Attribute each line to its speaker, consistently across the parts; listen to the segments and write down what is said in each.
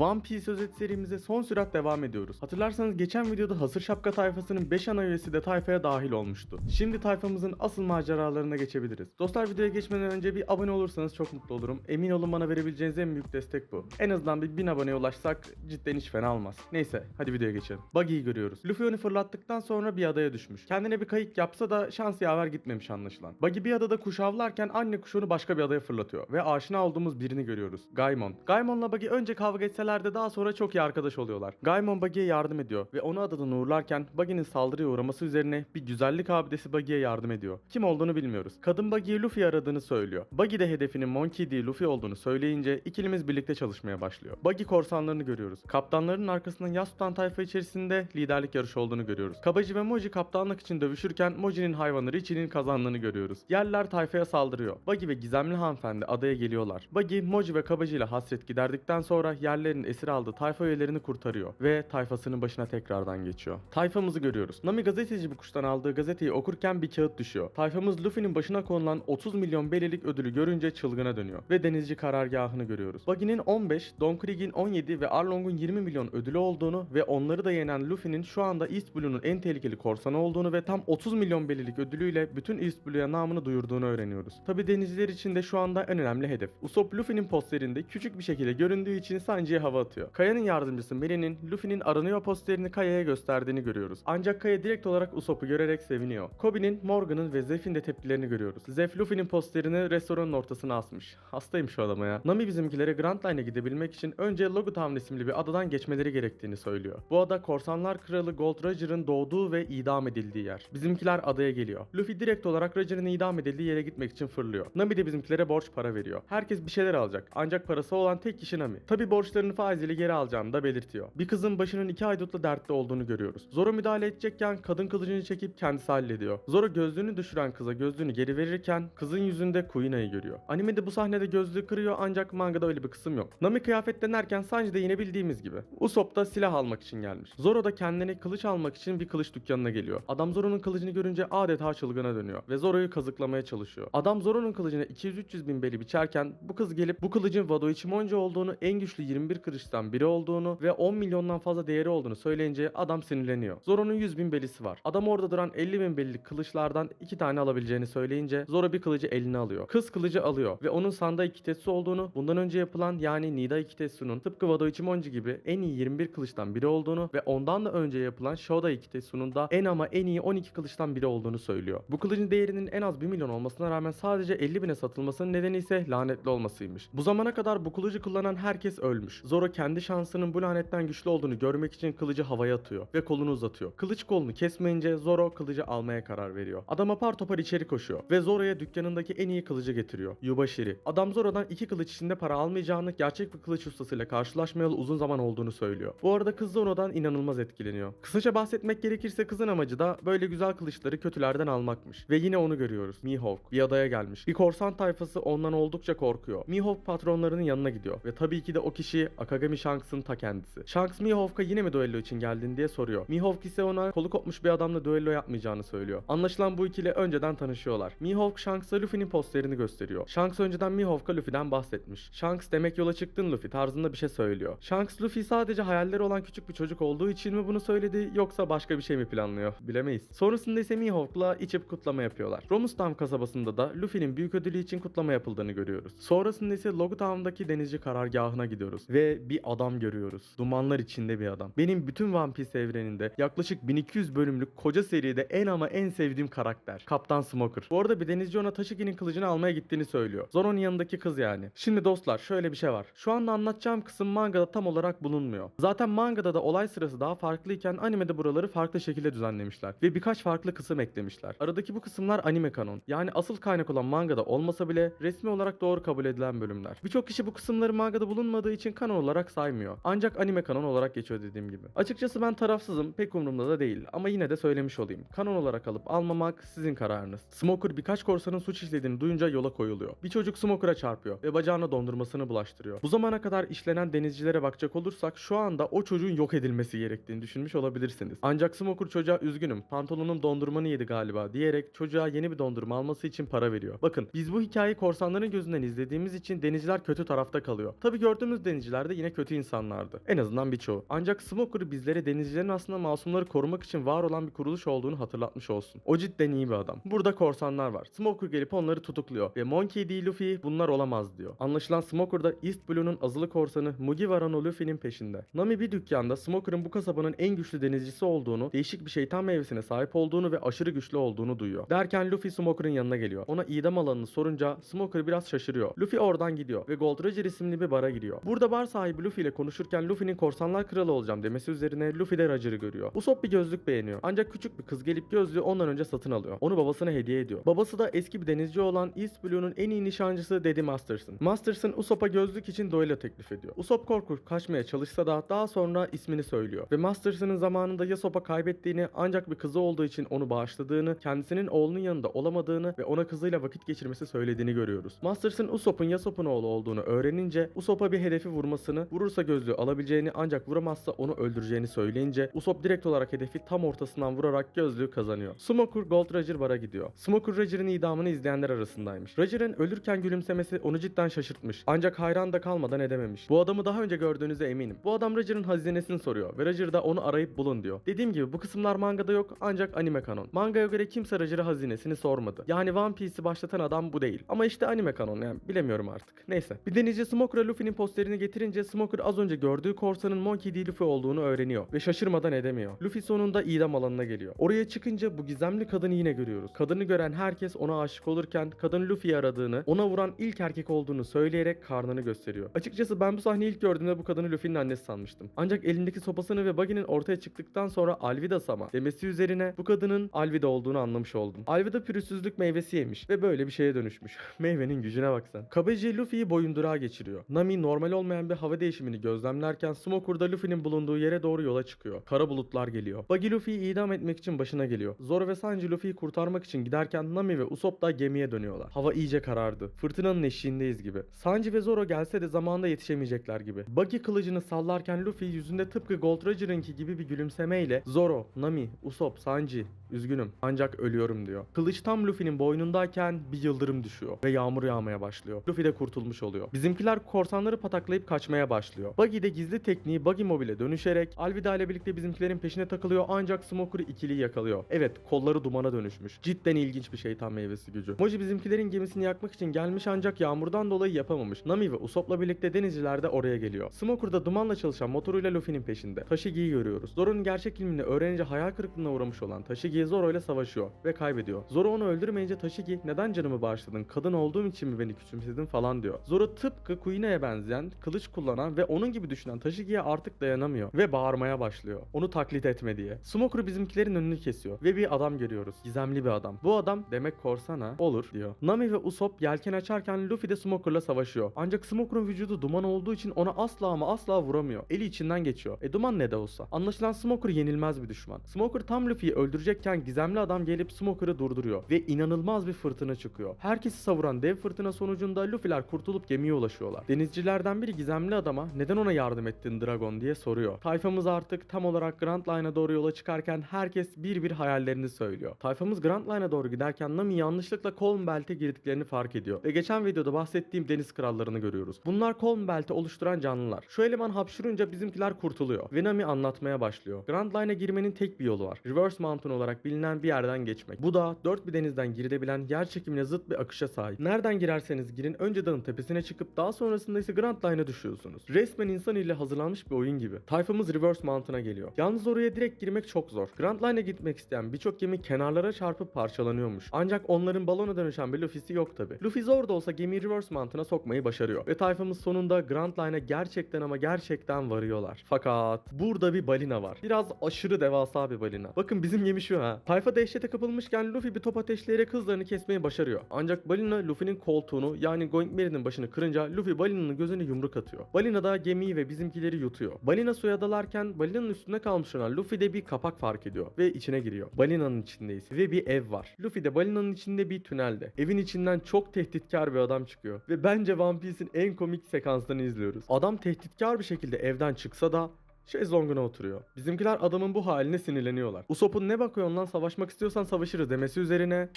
Speaker 1: One Piece özet serimize son sürat devam ediyoruz. Hatırlarsanız geçen videoda Hasır Şapka tayfasının 5 ana üyesi de tayfaya dahil olmuştu. Şimdi tayfamızın asıl maceralarına geçebiliriz. Dostlar videoya geçmeden önce bir abone olursanız çok mutlu olurum. Emin olun bana verebileceğiniz en büyük destek bu. En azından bir 1000 aboneye ulaşsak cidden hiç fena olmaz. Neyse hadi videoya geçelim. Buggy'yi görüyoruz. Luffy onu fırlattıktan sonra bir adaya düşmüş. Kendine bir kayık yapsa da şans yaver gitmemiş anlaşılan. Buggy bir adada kuş avlarken anne kuşu onu başka bir adaya fırlatıyor ve aşina olduğumuz birini görüyoruz. Gaimon. Gaimon'la Buggy önce kavga etseler de daha sonra çok iyi arkadaş oluyorlar. Gaimon Buggy'ye yardım ediyor ve onu adadan uğurlarken Buggy'nin saldırıya uğraması üzerine bir güzellik abidesi Buggy'ye yardım ediyor. Kim olduğunu bilmiyoruz. Kadın Buggy'yi Luffy aradığını söylüyor. Buggy de hedefinin Monkey değil Luffy olduğunu söyleyince ikilimiz birlikte çalışmaya başlıyor. Buggy korsanlarını görüyoruz. Kaptanların arkasından yas tutan tayfa içerisinde liderlik yarışı olduğunu görüyoruz. Kabaji ve Moji kaptanlık için dövüşürken Moji'nin hayvanı Richie'nin kazandığını görüyoruz. Yerler tayfaya saldırıyor. Buggy ve gizemli hanımefendi adaya geliyorlar. Buggy, Moji ve Kabaji ile hasret giderdikten sonra yerlerin esir aldığı tayfa üyelerini kurtarıyor ve tayfasının başına tekrardan geçiyor. Tayfamızı görüyoruz. Nami gazeteci bir kuştan aldığı gazeteyi okurken bir kağıt düşüyor. Tayfamız Luffy'nin başına konulan 30 milyon belilik ödülü görünce çılgına dönüyor ve denizci karargahını görüyoruz. Buggy'nin 15, Don Krieg'in 17 ve Arlong'un 20 milyon ödülü olduğunu ve onları da yenen Luffy'nin şu anda East Blue'nun en tehlikeli korsanı olduğunu ve tam 30 milyon belilik ödülüyle bütün East Blue'ya namını duyurduğunu öğreniyoruz. Tabi denizciler için de şu anda en önemli hedef. Usopp Luffy'nin posterinde küçük bir şekilde göründüğü için Sanji'ye hava atıyor. Kaya'nın yardımcısı Merry'nin Luffy'nin aranıyor posterini Kaya'ya gösterdiğini görüyoruz. Ancak Kaya direkt olarak Usopp'u görerek seviniyor. Kobe'nin, Morgan'ın ve Zeph'in de tepkilerini görüyoruz. Zeph Luffy'nin posterini restoranın ortasına asmış. Hastayım şu adama ya. Nami bizimkilere Grand Line'e gidebilmek için önce Logo Town isimli bir adadan geçmeleri gerektiğini söylüyor. Bu ada korsanlar kralı Gold Roger'ın doğduğu ve idam edildiği yer. Bizimkiler adaya geliyor. Luffy direkt olarak Roger'ın idam edildiği yere gitmek için fırlıyor. Nami de bizimkilere borç para veriyor. Herkes bir şeyler alacak. Ancak parası olan tek kişi Nami. Tabi borçlarını faiziyle geri alacağını da belirtiyor. Bir kızın başının iki haydutla dertte olduğunu görüyoruz. Zoro müdahale edecekken kadın kılıcını çekip kendisi hallediyor. Zoro gözlüğünü düşüren kıza gözlüğünü geri verirken kızın yüzünde Kuina'yı görüyor. Animede bu sahnede gözlüğü kırıyor ancak mangada öyle bir kısım yok. Nami kıyafet denerken Sanji de yine bildiğimiz gibi. Usopp da silah almak için gelmiş. Zoro da kendine kılıç almak için bir kılıç dükkanına geliyor. Adam Zoro'nun kılıcını görünce adeta çılgına dönüyor ve Zoro'yu kazıklamaya çalışıyor. Adam Zoro'nun kılıcına 200-300 bin beli biçerken bu kız gelip bu kılıcın Wado Ichimonji olduğunu, en güçlü 21 kılıçtan biri olduğunu ve 10 milyondan fazla değeri olduğunu söyleyince adam sinirleniyor. Zoro'nun 100 bin belisi var. Adam orada duran 50 bin belilik kılıçlardan 2 tane alabileceğini söyleyince Zoro bir kılıcı eline alıyor. Kız kılıcı alıyor ve onun Sanda Ikitetsu olduğunu, bundan önce yapılan yani Nida Ikitetsu'nun tıpkı Wado Ichimonji gibi en iyi 21 kılıçtan biri olduğunu ve ondan da önce yapılan Shoda Ikitetsu'nun da en ama en iyi 12 kılıçtan biri olduğunu söylüyor. Bu kılıcın değerinin en az 1 milyon olmasına rağmen sadece 50 bine satılmasının nedeni ise lanetli olmasıymış. Bu zamana kadar bu kılıcı kullanan herkes ölmüş. Zoro kendi şansının bu lanetten güçlü olduğunu görmek için kılıcı havaya atıyor ve kolunu uzatıyor. Kılıç kolunu kesmeyince Zoro kılıcı almaya karar veriyor. Adam apar topar içeri koşuyor ve Zoro'ya dükkanındaki en iyi kılıcı getiriyor. Yubashiri. Adam Zoro'dan iki kılıç içinde para almayacağını, gerçek bir kılıç ustasıyla karşılaşmayalı uzun zaman olduğunu söylüyor. Bu arada kız Zoro'dan inanılmaz etkileniyor. Kısaca bahsetmek gerekirse kızın amacı da böyle güzel kılıçları kötülerden almakmış. Ve yine onu görüyoruz. Mihawk bir adaya gelmiş. Bir korsan tayfası ondan oldukça korkuyor. Mihawk patronlarının yanına gidiyor ve tabii ki de o kişi Akagami Shanks'ın ta kendisi. Shanks Mihawk'a yine mi duello için geldin diye soruyor. Mihawk ise ona kolu kopmuş bir adamla düello yapmayacağını söylüyor. Anlaşılan bu ikili önceden tanışıyorlar. Mihawk Shanks'a Luffy'nin posterini gösteriyor. Shanks önceden Mihawk'a Luffy'den bahsetmiş. Shanks demek yola çıktın Luffy tarzında bir şey söylüyor. Shanks Luffy sadece hayalleri olan küçük bir çocuk olduğu için mi bunu söyledi yoksa başka bir şey mi planlıyor? Bilemeyiz. Sonrasında ise Mihawk'la içip kutlama yapıyorlar. Romustown kasabasında da Luffy'nin büyük ödülü için kutlama yapıldığını görüyoruz. Sonrasında ise Logutown'daki denizci karargahına gidiyoruz ve bir adam görüyoruz. Dumanlar içinde bir adam. Benim bütün One Piece evreninde yaklaşık 1200 bölümlük koca seride en ama en sevdiğim karakter. Kaptan Smoker. Bu arada bir denizci ona Tashiki'nin kılıcını almaya gittiğini söylüyor. Zoro'nun yanındaki kız yani. Şimdi dostlar şöyle bir şey var. Şu anda anlatacağım kısım mangada tam olarak bulunmuyor. Zaten mangada da olay sırası daha farklıyken animede buraları farklı şekilde düzenlemişler. Ve birkaç farklı kısım eklemişler. Aradaki bu kısımlar anime kanon. Yani asıl kaynak olan mangada olmasa bile resmi olarak doğru kabul edilen bölümler. Birçok kişi bu kısımları mangada bulunmadığı için kanon olarak saymıyor. Ancak anime kanon olarak geçiyor dediğim gibi. Açıkçası ben tarafsızım. Pek umurumda da değil. Ama yine de söylemiş olayım. Kanon olarak alıp almamak sizin kararınız. Smoker birkaç korsanın suç işlediğini duyunca yola koyuluyor. Bir çocuk Smoker'a çarpıyor ve bacağına dondurmasını bulaştırıyor. Bu zamana kadar işlenen denizcilere bakacak olursak şu anda o çocuğun yok edilmesi gerektiğini düşünmüş olabilirsiniz. Ancak Smoker çocuğa üzgünüm pantolonum dondurmanı yedi galiba diyerek çocuğa yeni bir dondurma alması için para veriyor. Bakın biz bu hikayeyi korsanların gözünden izlediğimiz için denizciler kötü tarafta kalıyor. Tabi gördüğümüz denizciler de yine kötü insanlardı. En azından birçoğu. Ancak Smoker bizlere denizcilerin aslında masumları korumak için var olan bir kuruluş olduğunu hatırlatmış olsun. O cidden iyi bir adam. Burada korsanlar var. Smoker gelip onları tutukluyor ve Monkey D. Luffy bunlar olamaz diyor. Anlaşılan Smoker da East Blue'nun azılı korsanı Mugiwara Luffy'nin peşinde. Nami bir dükkanda Smoker'ın bu kasabanın en güçlü denizcisi olduğunu, değişik bir şeytan meyvesine sahip olduğunu ve aşırı güçlü olduğunu duyuyor. Derken Luffy Smoker'ın yanına geliyor. Ona idam alanını sorunca Smoker biraz şaşırıyor. Luffy oradan gidiyor ve Gold Roger isimli bir bara giriyor. Burada bar sahibi Luffy ile konuşurken Luffy'nin korsanlar kralı olacağım demesi üzerine Luffy de Roger'ı görüyor. Usopp bir gözlük beğeniyor. Ancak küçük bir kız gelip gözlüğü ondan önce satın alıyor. Onu babasına hediye ediyor. Babası da eski bir denizci olan East Blue'nun en iyi nişancısı Daddy Masterson. Masterson Usopp'a gözlük için duello teklif ediyor. Usopp korkup kaçmaya çalışsa da daha sonra ismini söylüyor. Ve Masterson'ın zamanında Yasop'a kaybettiğini ancak bir kızı olduğu için onu bağışladığını, kendisinin oğlunun yanında olamadığını ve ona kızıyla vakit geçirmesi söylediğini görüyoruz. Masterson Usopp'un Yasop'un oğlu olduğunu öğrenince Usopp'a bir hedefi vurmasını, vurursa gözlüğü alabileceğini ancak vuramazsa onu öldüreceğini söyleyince Usopp direkt olarak hedefi tam ortasından vurarak gözlüğü kazanıyor. Smoker Gold Roger bara gidiyor. Smoker Roger'ın idamını izleyenler arasındaymış. Roger'ın ölürken gülümsemesi onu cidden şaşırtmış. Ancak hayran da kalmadan edememiş. Bu adamı daha önce gördüğünüze eminim. Bu adam Roger'ın hazinesini soruyor ve Roger da onu arayıp bulun diyor. Dediğim gibi bu kısımlar mangada yok ancak anime kanon. Mangaya göre kimse Roger'a hazinesini sormadı. Yani One Piece'i başlatan adam bu değil. Ama işte anime kanon yani bilemiyorum artık. Neyse. Bir denizci Smoker'a Luffy'nin posterini getirince Smoker az önce gördüğü korsanın Monkey D. Luffy olduğunu öğreniyor ve şaşırmadan edemiyor. Luffy sonunda idam alanına geliyor. Oraya çıkınca bu gizemli kadını yine görüyoruz. Kadını gören herkes ona aşık olurken kadın Luffy'yi aradığını, ona vuran ilk erkek olduğunu söyleyerek karnını gösteriyor. Açıkçası ben bu sahneyi ilk gördüğümde bu kadını Luffy'nin annesi sanmıştım. Ancak elindeki sopasını ve Buggy'nin ortaya çıktıktan sonra Alvida Sama demesi üzerine bu kadının Alvida olduğunu anlamış oldum. Alvida pürüzsüzlük meyvesi yemiş ve böyle bir şeye dönüşmüş. Meyvenin gücüne bak sen. Kabeji Luffy'yi boyundurağa geçiriyor. Nami normal olmayan bir hava değişimini gözlemlerken Smoker da Luffy'nin bulunduğu yere doğru yola çıkıyor. Kara bulutlar geliyor. Buggy Luffy'yi idam etmek için başına geliyor. Zoro ve Sanji Luffy'yi kurtarmak için giderken Nami ve Usopp da gemiye dönüyorlar. Hava iyice karardı. Fırtınanın eşiğindeyiz gibi. Sanji ve Zoro gelse de zamanında yetişemeyecekler gibi. Buggy kılıcını sallarken Luffy yüzünde tıpkı Gold Roger'ınki gibi bir gülümsemeyle Zoro, Nami, Usopp, Sanji üzgünüm ancak ölüyorum diyor. Kılıç tam Luffy'nin boynundayken bir yıldırım düşüyor ve yağmur yağmaya başlıyor. Luffy de kurtulmuş oluyor. Bizimkiler korsanları pataklayıp kaçmaya başlıyor. Buggy de gizli tekniği Buggy Mobile'e dönüşerek Alvida ile birlikte bizimkilerin peşine takılıyor ancak Smoker'ı ikili yakalıyor. Evet kolları dumana dönüşmüş. Cidden ilginç bir şeytan meyvesi gücü. Moji bizimkilerin gemisini yakmak için gelmiş ancak yağmurdan dolayı yapamamış. Nami ve Usopp'la birlikte denizciler de oraya geliyor. Smoker da dumanla çalışan motoruyla Luffy'nin peşinde. Tashigi'yi görüyoruz. Zoro'nun gerçek ilmini öğrenince hayal kırıklığına uğramış olan Tashigi Zoro ile savaşıyor ve kaybediyor. Zoro onu öldürmeyince Tashigi neden canımı bağışladın? Kadın olduğum için mi beni küçümsedin falan diyor. Zoro tıpkı Kuina'ya benzeyen, kılıç kullanan ve onun gibi düşünen Tashigi'ye artık dayanamıyor ve bağırmaya başlıyor. Onu taklit etme diye. Smoker bizimkilerin önünü kesiyor ve bir adam görüyoruz. Gizemli bir adam. Bu adam demek korsana olur diyor. Nami ve Usopp yelken açarken Luffy de Smoker'la savaşıyor. Ancak Smoker'ın vücudu duman olduğu için ona asla ama asla vuramıyor. Eli içinden geçiyor. E duman ne de olsa. Anlaşılan Smoker yenilmez bir düşman. Smoker tam Luffy'yi öldürecekken gizemli adam gelip Smoker'ı durduruyor ve inanılmaz bir fırtına çıkıyor. Herkesi savuran dev fırtına sonucunda Luffy'ler kurtulup gemiye ulaşıyorlar. Denizcilerden biri gizemli adama neden ona yardım ettin Dragon diye soruyor. Tayfamız artık tam olarak Grand Line'a doğru yola çıkarken herkes bir bir hayallerini söylüyor. Tayfamız Grand Line'a doğru giderken Nami yanlışlıkla Colm Belt'e girdiklerini fark ediyor. Ve geçen videoda bahsettiğim deniz krallarını görüyoruz. Bunlar Colm Belt'i oluşturan canlılar. Şu eleman hapşırınca bizimkiler kurtuluyor. Ve Nami anlatmaya başlıyor. Grand Line'a girmenin tek bir yolu var. Reverse Mountain olarak bilinen bir yerden geçmek. Bu da dört bir denizden girilebilen yer çekimine zıt bir akışa sahip. Nereden girerseniz girin önce dağın tepesine çıkıp daha sonrasında ise Grand Line'a düşüyorsunuz. Resmen insan ile hazırlanmış bir oyun gibi. Tayfamız Reverse Mountain'a geliyor. Yalnız oraya direkt girmek çok zor. Grand Line'a gitmek isteyen birçok gemi kenarlara çarpıp parçalanıyormuş. Ancak onların balona dönüşen bir Luffy'si yok tabi. Luffy zor da olsa gemiyi Reverse Mountain'a sokmayı başarıyor. Ve tayfamız sonunda Grand Line'a gerçekten ama gerçekten varıyorlar. Fakat burada bir balina var. Biraz aşırı devasa bir balina. Bakın bizim gemi şu ha. Tayfa dehşete kapılmışken Luffy bir top ateşleyerek hızlarını kesmeyi başarıyor. Ancak balina Luffy'nin koltuğunu yani Going Merry'nin başını kırınca Luffy balinanın gözüne yumruk atıyor. Balina da gemiyi ve bizimkileri yutuyor. Balina suya dalarken balinanın üstünde kalmış olan Luffy de bir kapak fark ediyor ve içine giriyor. Balinanın içindeyiz ve bir ev var. Luffy de balinanın içinde bir tünelde. Evin içinden çok tehditkar bir adam çıkıyor. Ve bence One Piece'in en komik sekanslarını izliyoruz. Adam tehditkar bir şekilde evden çıksa da şezlonguna oturuyor. Bizimkiler adamın bu haline sinirleniyorlar. Usopp'un ne bakıyorsun lan savaşmak istiyorsan savaşırız demesi üzerine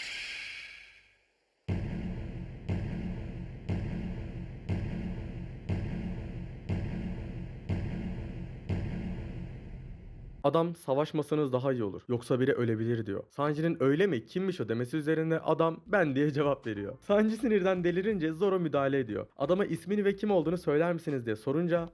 Speaker 1: Adam savaşmasanız daha iyi olur. Yoksa biri ölebilir diyor. Sanji'nin öyle mi kimmiş o demesi üzerine adam ben diye cevap veriyor. Sanji sinirden delirince Zoro müdahale ediyor. Adama ismini ve kim olduğunu söyler misiniz diye sorunca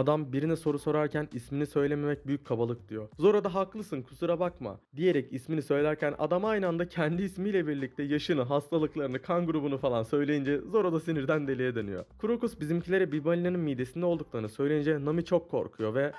Speaker 1: Adam birine soru sorarken ismini söylememek büyük kabalık diyor. Zoro da haklısın kusura bakma diyerek ismini söylerken adam aynı anda kendi ismiyle birlikte yaşını, hastalıklarını, kan grubunu falan söyleyince Zoro da sinirden deliye dönüyor. Krokus bizimkilere bir balinanın midesinde olduklarını söyleyince Nami çok korkuyor ve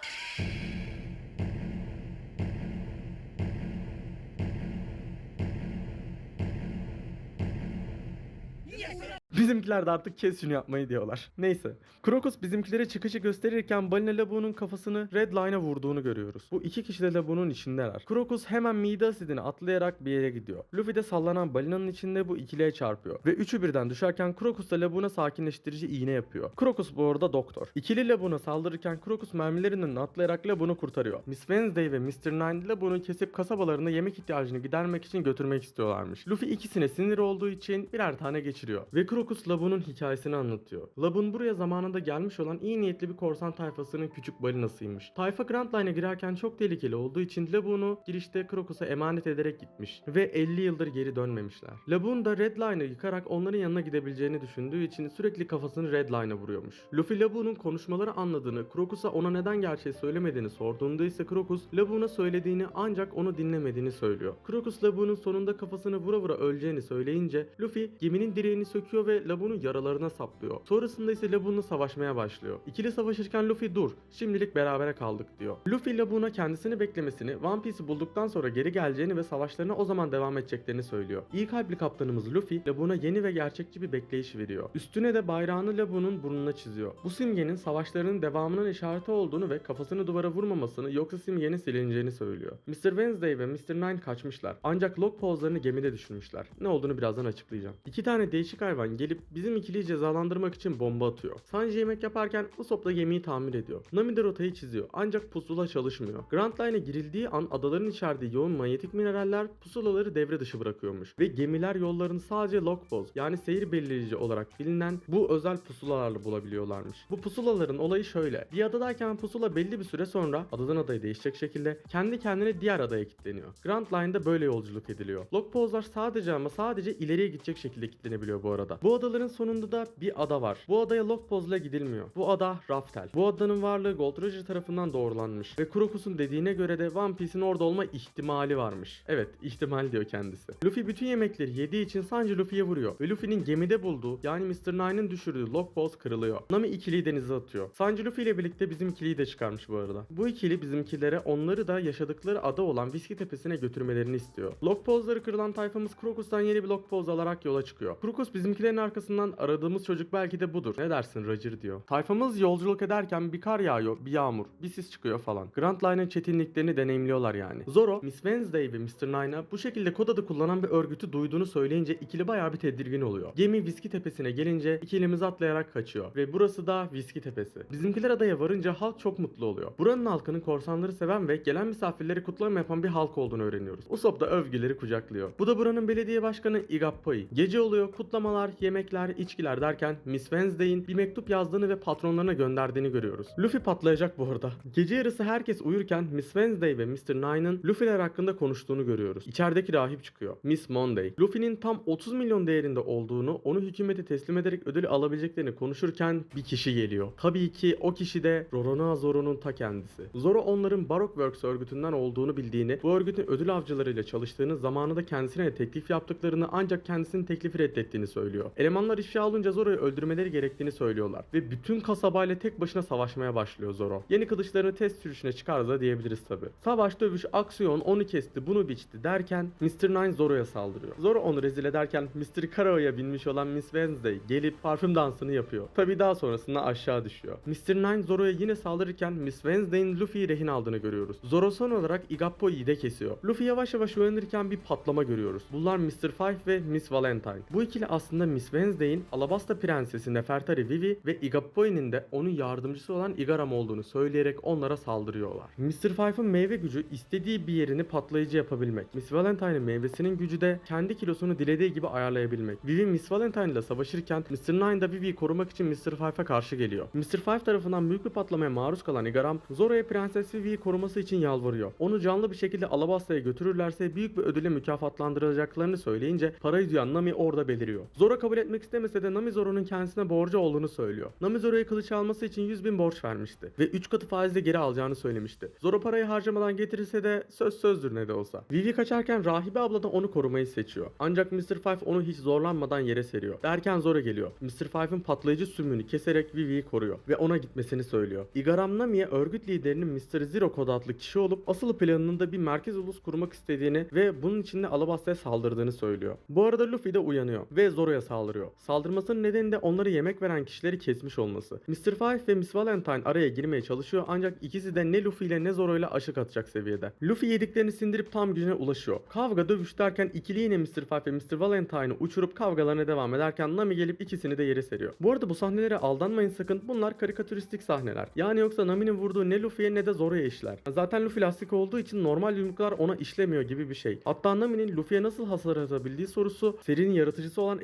Speaker 1: Bizimkiler de artık kes şunu yapmayı diyorlar. Neyse. Krokus bizimkilere çıkışı gösterirken balina labuğunun kafasını Red Line'a vurduğunu görüyoruz. Bu iki kişi de labuğunun içindeler. Krokus hemen mide asidini atlayarak bir yere gidiyor. Luffy de sallanan balinanın içinde bu ikiliye çarpıyor. Ve üçü birden düşerken Krokus da labuğuna sakinleştirici iğne yapıyor. Krokus bu arada doktor. İkili labuğuna saldırırken Krokus mermilerinin atlayarak labuğunu kurtarıyor. Miss Wednesday ve Mr. Nine labuğunu kesip kasabalarına yemek ihtiyacını gidermek için götürmek istiyorlarmış. Luffy ikisine sinir olduğu için birer tane geçiriyor. Ve Krokus Labu'nun hikayesini anlatıyor. Labun buraya zamanında gelmiş olan iyi niyetli bir korsan tayfasının küçük balinasıymış. Tayfa Grand Line'a girerken çok tehlikeli olduğu için Labu'nu girişte Krokus'a emanet ederek gitmiş ve 50 yıldır geri dönmemişler. Labun da Red Line'ı yıkarak onların yanına gidebileceğini düşündüğü için sürekli kafasını Red Line'a vuruyormuş. Luffy Labu'nun konuşmaları anladığını, Krokus'a ona neden gerçeği söylemediğini sorduğunda ise Krokus, Labu'na söylediğini ancak onu dinlemediğini söylüyor. Krokus Labu'nun sonunda kafasını vura vura öleceğini söyleyince Luffy geminin direğini söküyor ve Labu'nun yaralarına saplıyor. Sonrasında ise Labu'nunla savaşmaya başlıyor. İkili savaşırken Luffy dur, şimdilik berabere kaldık diyor. Luffy Labu'na kendisini beklemesini, One Piece'i bulduktan sonra geri geleceğini ve savaşlarına o zaman devam edeceklerini söylüyor. İyi kalpli kaptanımız Luffy, Labu'na yeni ve gerçekçi bir bekleyiş veriyor. Üstüne de bayrağını Labu'nun burnuna çiziyor. Bu simgenin savaşlarının devamının işareti olduğunu ve kafasını duvara vurmamasını yoksa simgenin silineceğini söylüyor. Mr. Wednesday ve Mr. Nine kaçmışlar. Ancak log pozlarını gemide düşürmüşler. Ne olduğunu birazdan açıklayacağım. İki tane değişik hayvan gelip bizim ikiliyi cezalandırmak için bomba atıyor. Sanji yemek yaparken Usopp da gemiyi tamir ediyor. Nami de rotayı çiziyor ancak pusula çalışmıyor. Grand Line'e girildiği an adaların içerdiği yoğun manyetik mineraller pusulaları devre dışı bırakıyormuş. Ve gemiler yollarını sadece logboz yani seyir belirleyici olarak bilinen bu özel pusulalarla bulabiliyorlarmış. Bu pusulaların olayı şöyle. Bir adadayken pusula belli bir süre sonra adadan adaya değişecek şekilde kendi kendine diğer adaya kilitleniyor. Grand Line'da böyle yolculuk ediliyor. Logpozlar sadece ama sadece ileriye gidecek şekilde kilitlenebiliyor bu arada. Bu adaların sonunda da bir ada var. Bu adaya Logpoz'la gidilmiyor. Bu ada Raftel. Bu adanın varlığı Gold Roger tarafından doğrulanmış. Ve Krokus'un dediğine göre de One Piece'in orada olma ihtimali varmış. Evet ihtimal diyor kendisi. Luffy bütün yemekleri yediği için Sanji Luffy'ye vuruyor. Ve Luffy'nin gemide bulduğu yani Mr. Nine'ın düşürdüğü Logpoz kırılıyor. Nami ikiliyi denize atıyor. Sanji Luffy ile birlikte bizim ikiliyi de çıkarmış bu arada. Bu ikili bizimkilere onları da yaşadıkları ada olan Whiskey Tepesi'ne götürmelerini istiyor. Logpozları kırılan tayfamız Krokus'tan yeni bir Logpoz alarak yola çıkıyor. Krokus bizimkilerin arkasından aradığımız çocuk belki de budur. Ne dersin Roger diyor. Tayfamız yolculuk ederken bir kar yağıyor, bir yağmur, bir sis çıkıyor falan. Grand Line'ın çetinliklerini deneyimliyorlar yani. Zoro, Miss Wednesday ve Mr. Nine'a bu şekilde kod adı kullanan bir örgütü duyduğunu söyleyince ikili bayağı bir tedirgin oluyor. Gemi Whiskey Tepesi'ne gelince ikilimiz atlayarak kaçıyor. Ve burası da Whiskey Tepesi. Bizimkiler adaya varınca halk çok mutlu oluyor. Buranın halkının korsanları seven ve gelen misafirleri kutlama yapan bir halk olduğunu öğreniyoruz. Usopp da övgüleri kucaklıyor. Bu da buranın belediye başkanı Igappoi. Gece oluyor, kutlamalar, yemekler, içkiler derken Miss Wednesday'in bir mektup yazdığını ve patronlarına gönderdiğini görüyoruz. Luffy patlayacak bu arada. Gece yarısı herkes uyurken Miss Wednesday ve Mr. Nine'ın Luffy'ler hakkında konuştuğunu görüyoruz. İçerideki rahip çıkıyor. Miss Monday. Luffy'nin tam 30 milyon değerinde olduğunu, onu hükümete teslim ederek ödülü alabileceklerini konuşurken bir kişi geliyor. Tabii ki o kişi de Roronoa Zoro'nun ta kendisi. Zoro onların Baroque Works örgütünden olduğunu bildiğini, bu örgütün ödül avcılarıyla çalıştığını, zamanında kendisine teklif yaptıklarını ancak kendisinin teklifi reddettiğini söylüyor. Elemanlar ifşa olunca Zoro'yu öldürmeleri gerektiğini söylüyorlar ve bütün kasabayla tek başına savaşmaya başlıyor Zoro. Yeni kılıçlarını test sürüşüne çıkardı da diyebiliriz tabi. Savaş, dövüş, aksiyon, onu kesti, bunu biçti derken Mr. Nine Zoro'ya saldırıyor. Zoro onu rezil ederken Mr. Karao'ya binmiş olan Miss Wednesday gelip parfüm dansını yapıyor. Tabi daha sonrasında aşağı düşüyor. Mr. Nine Zoro'ya yine saldırırken Miss Wednesday'in Luffy'yi rehin aldığını görüyoruz. Zoro son olarak Igappo'yu de kesiyor. Luffy yavaş yavaş uyanırken bir patlama görüyoruz. Bunlar Mr. Five ve Miss Valentine. Bu ikili aslında Miss Wednesday'in Alabasta Prensesi Nefertari Vivi ve Igapoi'nin de onun yardımcısı olan Igaram olduğunu söyleyerek onlara saldırıyorlar. Mr. Five'ın meyve gücü istediği bir yerini patlayıcı yapabilmek. Miss Valentine'ın meyvesinin gücü de kendi kilosunu dilediği gibi ayarlayabilmek. Vivi Miss Valentine ile savaşırken Mr. Nine da Vivi'yi korumak için Mr. Five'a karşı geliyor. Mr. Five tarafından büyük bir patlamaya maruz kalan Igaram, Zoro'ya Prenses Vivi'yi koruması için yalvarıyor. Onu canlı bir şekilde Alabasta'ya götürürlerse büyük bir ödülle mükafatlandırılacaklarını söyleyince parayı duyan Nami orada beliriyor. Zoro kabul etmek istemese de Nami Zoro'nun kendisine borcu olduğunu söylüyor. Nami Zoro'ya kılıç alması için 100 bin borç vermişti ve 3 katı faizle geri alacağını söylemişti. Zoro parayı harcamadan getirirse de söz sözdür ne de olsa. Vivi kaçarken rahibe abla da onu korumayı seçiyor. Ancak Mr. Five onu hiç zorlanmadan yere seriyor. Derken Zoro geliyor. Mr. Five'ın patlayıcı sümüğünü keserek Vivi'yi koruyor ve ona gitmesini söylüyor. Igaram Nami'ye örgüt liderinin Mr. Zero kod adlı kişi olup asıl planının da bir merkez ulus kurmak istediğini ve bunun için de Alabasta'ya saldırdığını söylüyor. Bu arada Luffy de uyanıyor ve Zoro'ya saldırıyor. Saldırmasının nedeni de onlara yemek veren kişileri kesmiş olması. Mr. Five ve Miss Valentine araya girmeye çalışıyor ancak ikisi de ne Luffy ile ne Zoro ile aşık atacak seviyede. Luffy yediklerini sindirip tam gücüne ulaşıyor. Kavga dövüş derken ikili yine Mr. Five ve Mr. Valentine'ı uçurup kavgalarına devam ederken Nami gelip ikisini de yere seriyor. Bu arada bu sahnelere aldanmayın sakın. Bunlar karikatüristik sahneler. Yani yoksa Nami'nin vurduğu ne Luffy'ye ne de Zoro'ya işler. Zaten Luffy lastik olduğu için normal yumruklar ona işlemiyor gibi bir şey. Hatta Nami'nin Luffy'ye nasıl hasar atabildiği sorusu serinin yaratıcısı olan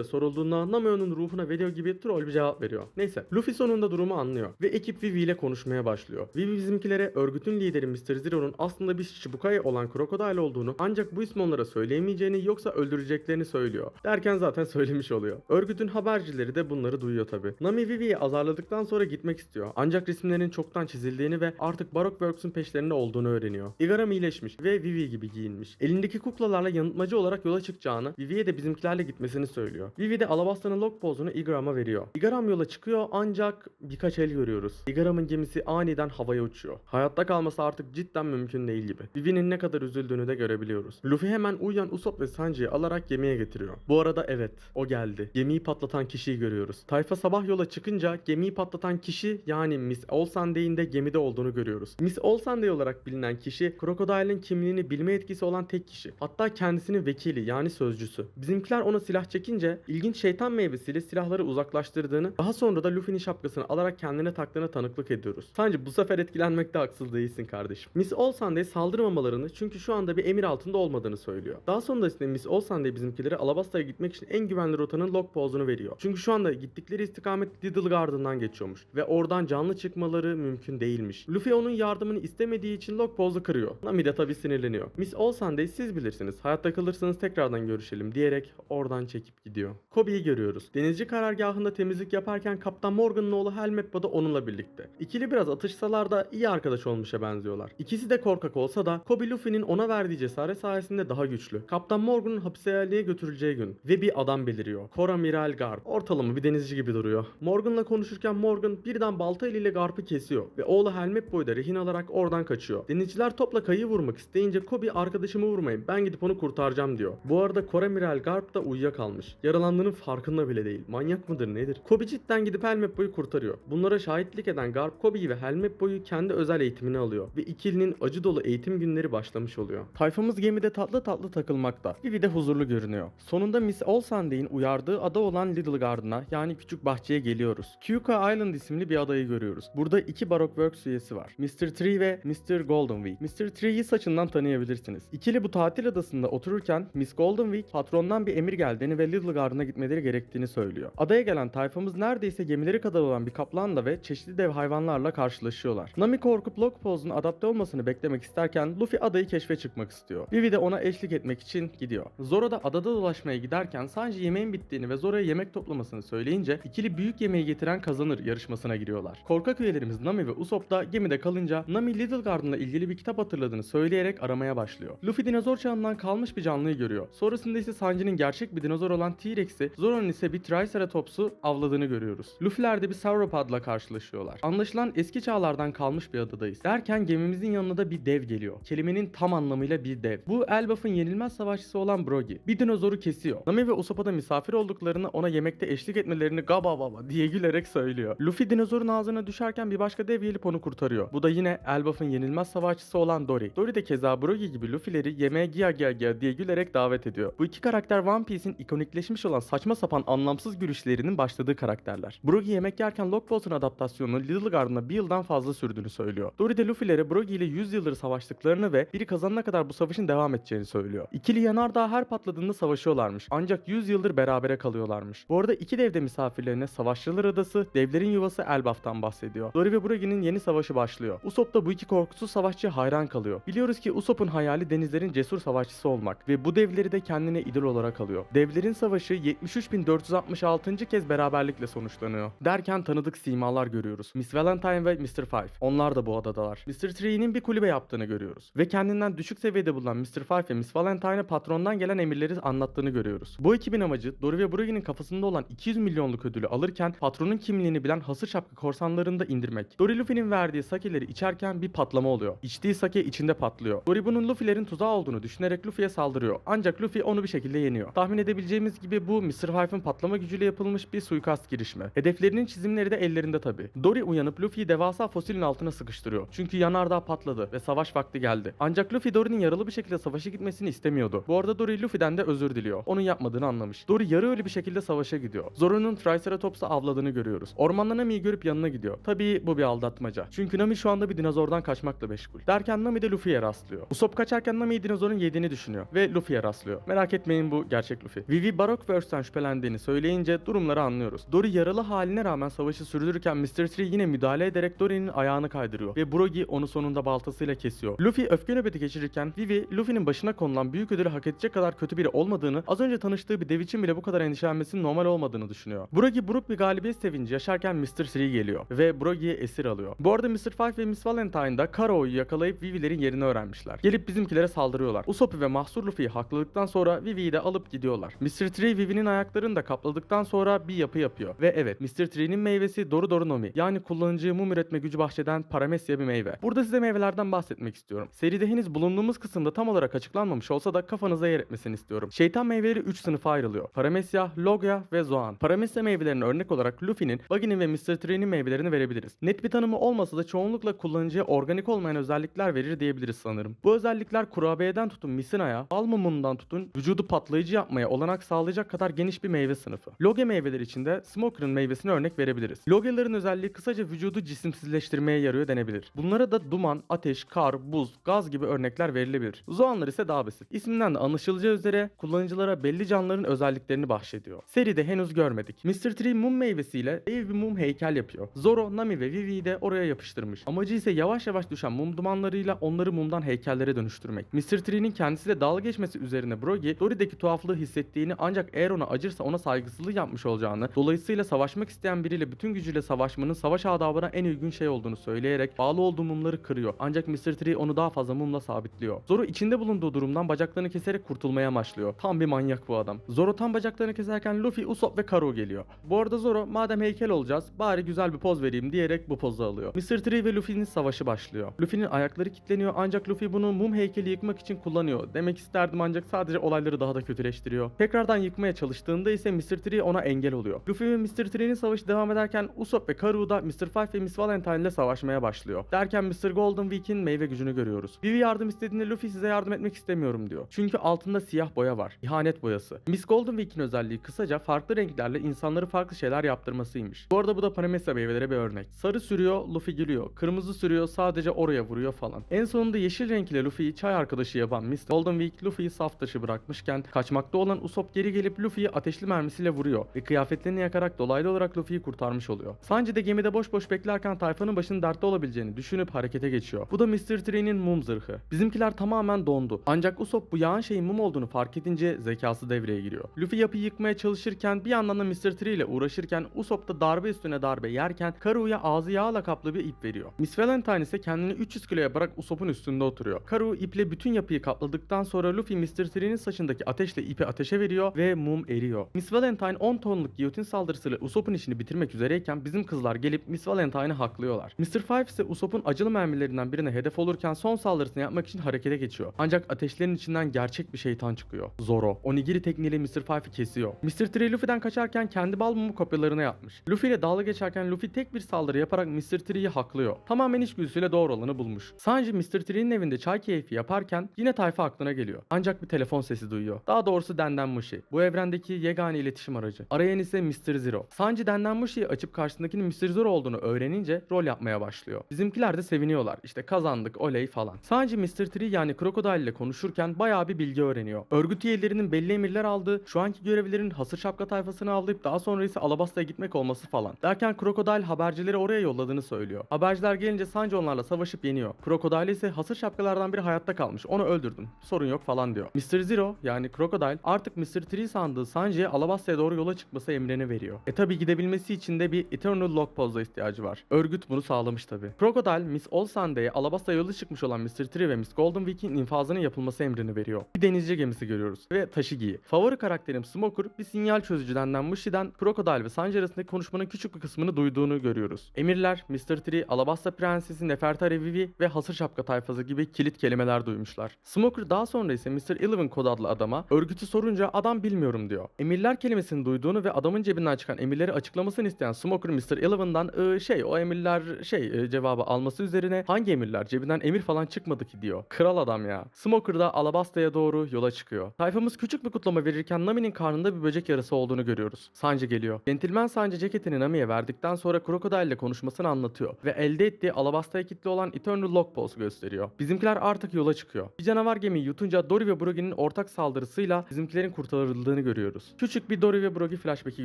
Speaker 1: Eiichiro'da sorulduğunda Nami onun ruhuna veriyor gibi troll bir cevap veriyor. Neyse Luffy sonunda durumu anlıyor ve ekip Vivi ile konuşmaya başlıyor. Vivi bizimkilere örgütün lideri Mr. Zero'nun aslında bir Shichibukai olan Crocodile olduğunu ancak bu ismi onlara söyleyemeyeceğini yoksa öldüreceklerini söylüyor. Derken zaten söylemiş oluyor. Örgütün habercileri de bunları duyuyor tabi. Nami Vivi'yi azarladıktan sonra gitmek istiyor. Ancak resimlerin çoktan çizildiğini ve artık Baroque Works'un peşlerinde olduğunu öğreniyor. Igaram iyileşmiş ve Vivi gibi giyinmiş. Elindeki kuklalarla yanıltmacı olarak yola çıkacağını, Vivi'ye de bizimkilerle gitmesini söylüyor. Vivi de Alabasta'nın log pozunu Igaram'a veriyor. Igaram yola çıkıyor ancak birkaç el görüyoruz. Igaram'ın gemisi aniden havaya uçuyor. Hayatta kalması artık cidden mümkün değil gibi. Vivi'nin ne kadar üzüldüğünü de görebiliyoruz. Luffy hemen uyuyan Usopp ve Sanji'yi alarak gemiye getiriyor. Bu arada evet, o geldi. Gemiyi patlatan kişiyi görüyoruz. Tayfa sabah yola çıkınca gemiyi patlatan kişi yani Miss Olsandey'in de gemide olduğunu görüyoruz. Miss Olsandey olarak bilinen kişi Crocodile'ın kimliğini bilme etkisi olan tek kişi. Hatta kendisinin vekili yani sözcüsü. Bizimkiler ona silah çekince ilginç şeytan meyvesiyle silahları uzaklaştırdığını daha sonra da Luffy'nin şapkasını alarak kendine taktığına tanıklık ediyoruz. Sanki bu sefer etkilenmekte haksız değilsin kardeşim. Miss Olsandey saldırmamalarını çünkü şu anda bir emir altında olmadığını söylüyor. Daha sonrasında Miss Olsandey bizimkilere Alabasta'ya gitmek için en güvenli rotanın log pozunu veriyor. Çünkü şu anda gittikleri istikamet Little Garden'dan geçiyormuş ve oradan canlı çıkmaları mümkün değilmiş. Luffy onun yardımını istemediği için log pozu kırıyor. Nami de tabi sinirleniyor. Miss Olsandey siz bilirsiniz. Hayatta kalırsanız tekrardan görüşelim diyerek oradan çekip gidiyor. Kobe'yi görüyoruz. Denizci karargahında temizlik yaparken Kaptan Morgan'ın oğlu Helmeppo da onunla birlikte. İkili biraz atışsalar da iyi arkadaş olmuşa benziyorlar. İkisi de korkak olsa da Kobe Luffy'nin ona verdiği cesaret sayesinde daha güçlü. Kaptan Morgan'ın hapishaneye götürüleceği gün ve bir adam beliriyor. Koramiral Garp. Ortalama bir denizci gibi duruyor. Morgan'la konuşurken Morgan birden balta eliyle Garp'ı kesiyor ve oğlu Helmeppo'yu da rehin alarak oradan kaçıyor. Denizciler topla kayı vurmak isteyince Kobe arkadaşımı vurmayın ben gidip onu kurtaracağım diyor. Bu arada Koramiral Garp da uyuyakalmış. Yaralandığının farkında bile değil. Manyak mıdır nedir? Kobe cidden gidip Helmeppo'yu kurtarıyor. Bunlara şahitlik eden Garp Kobe'yi ve Helmeppo'yu kendi özel eğitimine alıyor ve ikilinin acı dolu eğitim günleri başlamış oluyor. Tayfamız gemide tatlı tatlı takılmakta. Vivi de huzurlu görünüyor. Sonunda Miss Olsandey'in uyardığı ada olan Little Garden'a yani küçük bahçeye geliyoruz. Kyuka Island isimli bir adayı görüyoruz. Burada iki Baroque Works üyesi var. Mr. Tree ve Mr. Golden Week. Mr. Tree'yi saçından tanıyabilirsiniz. İkili bu tatil adasında otururken Miss Golden Week patrondan bir emir geldiğini ve Little Garden'a gitmeleri gerektiğini söylüyor. Adaya gelen tayfamız neredeyse gemileri kadar olan bir kaplanla ve çeşitli dev hayvanlarla karşılaşıyorlar. Nami korkup Lockpost'un adapte olmasını beklemek isterken Luffy adayı keşfe çıkmak istiyor. Vivi de ona eşlik etmek için gidiyor. Zoro da adada dolaşmaya giderken Sanji yemeğin bittiğini ve Zoro'ya yemek toplamasını söyleyince ikili büyük yemeği getiren kazanır yarışmasına giriyorlar. Korkak üyelerimiz Nami ve Usopp da gemide kalınca Nami Little Garden'la ilgili bir kitap hatırladığını söyleyerek aramaya başlıyor. Luffy dinozor çağından kalmış bir canlıyı görüyor. Sonrasında ise Sanji'nin gerçek bir dinozor olan T-Rex'i, Zoro'nun ise bir Triceratops'u avladığını görüyoruz. Luffy'ler de bir Sauropod'la karşılaşıyorlar. Anlaşılan eski çağlardan kalmış bir adadayız. Derken gemimizin yanına da bir dev geliyor. Kelimenin tam anlamıyla bir dev. Bu Elbaf'ın yenilmez savaşçısı olan Brogy. Bir dinozoru kesiyor. Nami ve Usopp'a da misafir olduklarını ona yemekte eşlik etmelerini gaba baba diye gülerek söylüyor. Luffy dinozorun ağzına düşerken bir başka dev gelip onu kurtarıyor. Bu da yine Elbaf'ın yenilmez savaşçısı olan Dory. Dory de keza Brogy gibi Luffy'leri yemeğe giya giya giya diye gülerek davet ediyor. Bu iki karakter One Piece'in ikonikleşmiş olan saçma sapan anlamsız gülüşlerinin başladığı karakterler. Brogy yemek yerken Lockbolt'un adaptasyonunun Little Garden'a bir yıldan fazla sürdüğünü söylüyor. Dory de Luffy'lere Brogy ile 100 yıldır savaştıklarını ve biri kazanana kadar bu savaşın devam edeceğini söylüyor. İkili yanardağ her patladığında savaşıyorlarmış. Ancak 100 yıldır berabere kalıyorlarmış. Bu arada iki dev de misafirlerine Savaşçılar Adası, devlerin yuvası Elbaf'tan bahsediyor. Dory ve Brogy'nin yeni savaşı başlıyor. Usopp da bu iki korkusuz savaşçıya hayran kalıyor. Biliyoruz ki Usopp'un hayali denizlerin cesur savaşçısı olmak ve bu devleri de kendine idol olarak alıyor. Devlerin savaşı 73.466. kez beraberlikle sonuçlanıyor. Derken tanıdık simalar görüyoruz. Miss Valentine ve Mr. Five. Onlar da bu adadalar. Mr. Three'nin bir kulübe yaptığını görüyoruz. Ve kendinden düşük seviyede bulunan Mr. Five ve Miss Valentine'a patrondan gelen emirleri anlattığını görüyoruz. Bu ekibin amacı Dory ve Brogy'nin kafasında olan 200 milyonluk ödülü alırken patronun kimliğini bilen hasır şapka korsanlarını da indirmek. Dory Luffy'nin verdiği sakeleri içerken bir patlama oluyor. İçtiği sake içinde patlıyor. Dory bunun Luffy'lerin tuzağı olduğunu düşünerek Luffy'ye saldırıyor. Ancak Luffy onu bir şekilde yeniyor. Tahmin edebileceğimiz gibi bu Mr. Five'ın patlama gücüyle yapılmış bir suikast girişimi. Hedeflerinin çizimleri de ellerinde tabi. Dory uyanıp Luffy'yi devasa fosilin altına sıkıştırıyor. Çünkü yanardağ patladı ve savaş vakti geldi. Ancak Luffy Dory'nin yaralı bir şekilde savaşa gitmesini istemiyordu. Bu arada Dory Luffy'den de özür diliyor. Onun yapmadığını anlamış. Dory yarı ölü bir şekilde savaşa gidiyor. Zoro'nun Triceratops'u avladığını görüyoruz. Ormanda Nami'yi görüp yanına gidiyor. Tabii bu bir aldatmaca. Çünkü Nami şu anda bir dinozordan kaçmakla meşgul. Derken Nami de Luffy'ye rastlıyor. Usopp kaçarken Nami'yi dinozorun yediğini düşünüyor ve Luffy'ye rastlıyor. Merak etmeyin bu gerçek Luffy. Vivi Barockverse'den şüphelendiğini söyleyince durumları anlıyoruz. Dory yaralı haline rağmen savaşı sürdürürken Mr. Tree yine müdahale ederek Dory'nin ayağını kaydırıyor ve Brogy onu sonunda baltasıyla kesiyor. Luffy öfke nöbeti geçirirken Vivi, Luffy'nin başına konulan büyük ödülü hak edecek kadar kötü biri olmadığını, az önce tanıştığı bir dev için bile bu kadar endişelenmesinin normal olmadığını düşünüyor. Brogy buruk bir galibiyet sevinci yaşarken Mr. Tree geliyor ve Brogy'yi esir alıyor. Bu arada Mr. Five ve Miss Valentine da Karo'yu yakalayıp Vivi'lerin yerini öğrenmişler. Gelip bizimkilere saldırıyorlar. Usopp ve Mahsur Luffy'yi hakladıktan sonra Vivi'yi de alıp gidiyorlar. Mr. Tree Vivi'nin ayaklarını da kapladıktan sonra bir yapı yapıyor. Ve evet Mr. Tree'nin meyvesi Doru Doru Nomi. Yani kullanıcıya mum üretme gücü bahşeden Paramecia bir meyve. Burada size meyvelerden bahsetmek istiyorum. Seride henüz bulunduğumuz kısımda tam olarak açıklanmamış olsa da kafanıza yer etmesini istiyorum. Şeytan meyveleri 3 sınıfa ayrılıyor. Paramecia, Logia ve Zoan. Paramecia meyvelerine örnek olarak Luffy'nin, Buggy'nin ve Mr. Tree'nin meyvelerini verebiliriz. Net bir tanımı olmasa da çoğunlukla kullanıcıya organik olmayan özellikler verir diyebiliriz sanırım. Bu özellikler kurabiyeden tutun misinaya, bal mumundan tutun vücudu patlayıcı yapmaya olanak sağlayacak kadar geniş bir meyve sınıfı. Loge meyveleri içinde Smoker'ın meyvesine örnek verebiliriz. Loge'ların özelliği kısaca vücudu cisimsizleştirmeye yarıyor denebilir. Bunlara da duman, ateş, kar, buz, gaz gibi örnekler verilebilir. Zoanlar ise daha basit. İsminden de anlaşılacağı üzere kullanıcılara belli canlıların özelliklerini bahşediyor. Seride henüz görmedik. Mr. Tree mum meyvesiyle dev bir mum heykel yapıyor. Zoro, Nami ve Vivi'yi de oraya yapıştırmış. Amacı ise yavaş yavaş düşen mum dumanlarıyla onları mumdan heykellere dönüştürmek. Mr. Tree'nin kendisiyle dalga geçmesi üzerine Brogy, Dory'deki tuhaflığı hissettiğini ancak eğer ona acırsa ona saygısızlık yapmış olacağını, dolayısıyla savaşmak isteyen biriyle bütün gücüyle savaşmanın savaş adabına en uygun şey olduğunu söyleyerek bağlı olduğu mumları kırıyor. Ancak Mr. Tree onu daha fazla mumla sabitliyor. Zoro içinde bulunduğu durumdan bacaklarını keserek kurtulmaya amaçlıyor. Tam bir manyak bu adam. Zoro tam bacaklarını keserken Luffy, Usopp ve Karo geliyor. Bu arada Zoro madem heykel olacağız bari güzel bir poz vereyim diyerek bu pozu alıyor. Mr. Tree ve Luffy'nin savaşı başlıyor. Luffy'nin ayakları kilitleniyor ancak Luffy bunu mum heykeli yıkmak için kullanıyor. Demek isterdim ancak sadece olayları daha da kötüleştiriyor. Tekrardan yıkmaya çalıştığında ise Mr. Tree ona engel oluyor. Luffy ve Mr. Tree'nin savaşı devam ederken Usopp ve Karu da Mr. Five ve Miss Valentine ile savaşmaya başlıyor. Derken Mr. Golden Week'in meyve gücünü görüyoruz. Vivi yardım istediğinde Luffy size yardım etmek istemiyorum diyor. Çünkü altında siyah boya var. İhanet boyası. Miss Golden Week'in özelliği kısaca farklı renklerle insanları farklı şeyler yaptırmasıymış. Bu arada bu da Paramecia meyvelere bir örnek. Sarı sürüyor, Luffy gülüyor. Kırmızı sürüyor, sadece oraya vuruyor falan. En sonunda yeşil renk Luffy'yi çay arkadaşı yapan Miss Golden Week Luffy'yi saf dışı bırakmışken kaçmakta olan Usopp geri gelip Luffy'yi ateşli mermisiyle vuruyor ve kıyafetlerini yakarak dolaylı olarak Luffy'yi kurtarmış oluyor. Sanji de gemide boş boş beklerken tayfanın başının dertte olabileceğini düşünüp harekete geçiyor. Bu da Mr. Tree'nin mum zırhı. Bizimkiler tamamen dondu. Ancak Usopp bu yağan şeyin mum olduğunu fark edince zekası devreye giriyor. Luffy yapıyı yıkmaya çalışırken bir yandan da Mr. Tree ile uğraşırken Usopp da darbe üstüne darbe yerken Karu'ya ağzı yağla kaplı bir ip veriyor. Miss Valentine ise kendini 300 kiloya bırak Usopp'un üstünde oturuyor. Karu iple bütün yapıyı kapladıktan sonra Luffy Mr. Tree'nin saçındaki ateşle ipi ateşe veriyor ve mum eriyor. Miss Valentine 10 tonluk giyotin saldırısıyla Usopp'un işini bitirmek üzereyken bizim kızlar gelip Miss Valentine'ı haklıyorlar. Mr. Five ise Usopp'un acılı mermilerinden birine hedef olurken son saldırısını yapmak için harekete geçiyor. Ancak ateşlerin içinden gerçek bir şeytan çıkıyor. Zoro. Onigiri tekniğiyle Mr. Five'ı kesiyor. Mr. Tree Luffy'den kaçarken kendi bal mumu kopyalarını yapmış. Luffy ile dalga geçerken Luffy tek bir saldırı yaparak Mr. Tree'yi haklıyor. Tamamen içgüdüsüyle doğru olanı bulmuş. Sanji Mr. Tree'nin evinde çay keyfi yaparken yine tayfa aklına geliyor. Ancak bir telefon sesi duyuyor. Daha doğrusu Denden Mushi. Bu ev evrendeki yegane iletişim aracı. Arayan ise Mr. Zero. Sanji denden bu şeyi açıp karşısındakinin Mr. Zero olduğunu öğrenince rol yapmaya başlıyor. Bizimkiler de seviniyorlar. İşte kazandık oley falan. Sanji Mr. Tree yani Crocodile ile konuşurken bayağı bir bilgi öğreniyor. Örgüt üyelerinin belli emirler aldığı, şu anki görevlilerin hasır şapka tayfasını avlayıp daha sonra ise Alabasta'ya gitmek olması falan. Derken Crocodile habercileri oraya yolladığını söylüyor. Haberciler gelince Sanji onlarla savaşıp yeniyor. Crocodile ise hasır şapkalardan biri hayatta kalmış. Onu öldürdüm. Sorun yok falan diyor. Mr. Zero yani Crocodile artık Mr. Tree sandığı Sanji'ye Alabasta'ya doğru yola çıkması emrini veriyor. E tabi gidebilmesi için de bir Eternal Lock Pose'a ihtiyacı var. Örgüt bunu sağlamış tabi. Crocodile Miss All Sunday'e Alabasta'ya yola çıkmış olan Mr. Tree ve Miss Golden Week'in infazının yapılması emrini veriyor. Bir denizci gemisi görüyoruz ve Tashigi'yi. Favori karakterim Smoker bir sinyal çözücü denilen Mushi'den Crocodile ve Sanji arasındaki konuşmanın küçük bir kısmını duyduğunu görüyoruz. Emirler, Mr. Tree, Alabasta Prensesi, Nefertari Vivi ve Hasır Şapka tayfası gibi kilit kelimeler duymuşlar. Smoker daha sonra ise Mr. Eleven kod adlı adama örgütü sorunca adam bilmiyorum diyor. Emirler kelimesini duyduğunu ve adamın cebinden çıkan emirleri açıklamasını isteyen Smoker Mr. Eleven'dan "Ee, şey o emirler şey e, cevabı alması üzerine hangi emirler cebinden emir falan çıkmadı ki diyor. Kral adam ya. Smoker da Alabasta'ya doğru yola çıkıyor. Tayfamız küçük bir kutlama verirken Nami'nin karnında bir böcek yarası olduğunu görüyoruz. Sanji geliyor. Gentleman Sanji ceketini Nami'ye verdikten sonra Crocodile ile konuşmasını anlatıyor ve elde ettiği Alabasta'ya kilitli olan Eternal Lock Pulse gösteriyor. Bizimkiler artık yola çıkıyor. Bir canavar gemiyi yutunca Dory ve Brogy'nin ortak saldırısıyla bizimkilerin kurtarıldığını görüyoruz. Küçük bir Dory ve Brogy flashback'i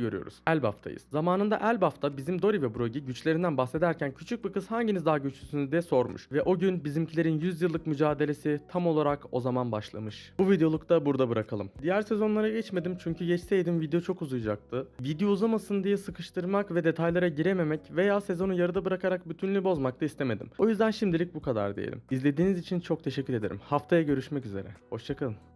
Speaker 1: görüyoruz. Elbaf'tayız. Zamanında Elbaf'ta bizim Dory ve Brogy güçlerinden bahsederken küçük bir kız hanginiz daha güçlüsünüz diye sormuş. Ve o gün bizimkilerin 100 yıllık mücadelesi tam olarak o zaman başlamış. Bu videoluk da burada bırakalım. Diğer sezonlara geçmedim çünkü geçseydim video çok uzayacaktı. Video uzamasın diye sıkıştırmak ve detaylara girememek veya sezonu yarıda bırakarak bütünlüğü bozmak da istemedim. O yüzden şimdilik bu kadar diyelim. İzlediğiniz için çok teşekkür ederim. Haftaya görüşmek üzere. Hoşçakalın.